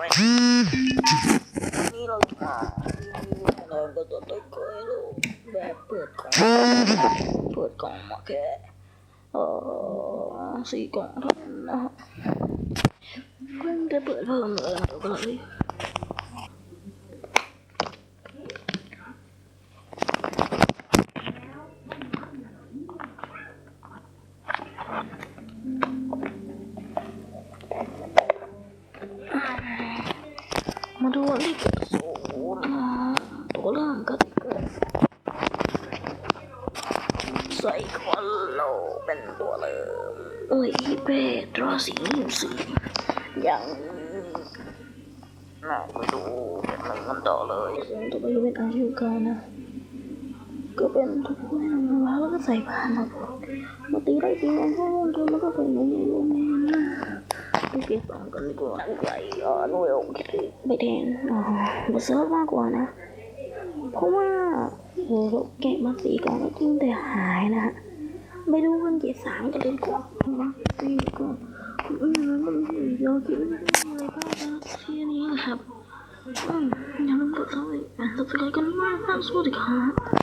ด้วยนี่เราอ่าเราก็จะได้เคยรู้แบบเปิดกล่องเปิดกล่องมาแค่เออสี่กล่องเท่านั้นนะฮะเพิ่งจะเปิดเพิ่มเลยเดี๋ยวก็เลย มาดูเลขศูนย์นะตัวเริ่มก็เกิดใส่ควันโลเป็นตัวเริ่มเอ้ยเปตราสีสีอย่างน่าไปดูเป็นหนึ่งกันต่อเลยซึ่งตัวไปเป็นอายุการนะ ก็เป็นทุกคนแล้วก็ใส่ผ้ามามาตีได้ตีมันก็ลงทุนแล้วก็เป็นอย่างนี้ลง นี้นะไปเก็บของกันดีกว่าตั้งใจเออหน่วยโอเคไปแทนอ๋อมาเซิร์ฟมากกว่านะ เพราะว่าเออเราแกะมาสีก่องแล้วจริงแต่หายนะฮะไม่รู้มันเจ็ดสามกันเลยกว่ามาสีกล่องอืมมันเยอะกินอะไรบ้างนะที่นี้นะครับอืมอย่าลืมกดไลค์กดซับสไครต์กันมากนะสวัสดีครับ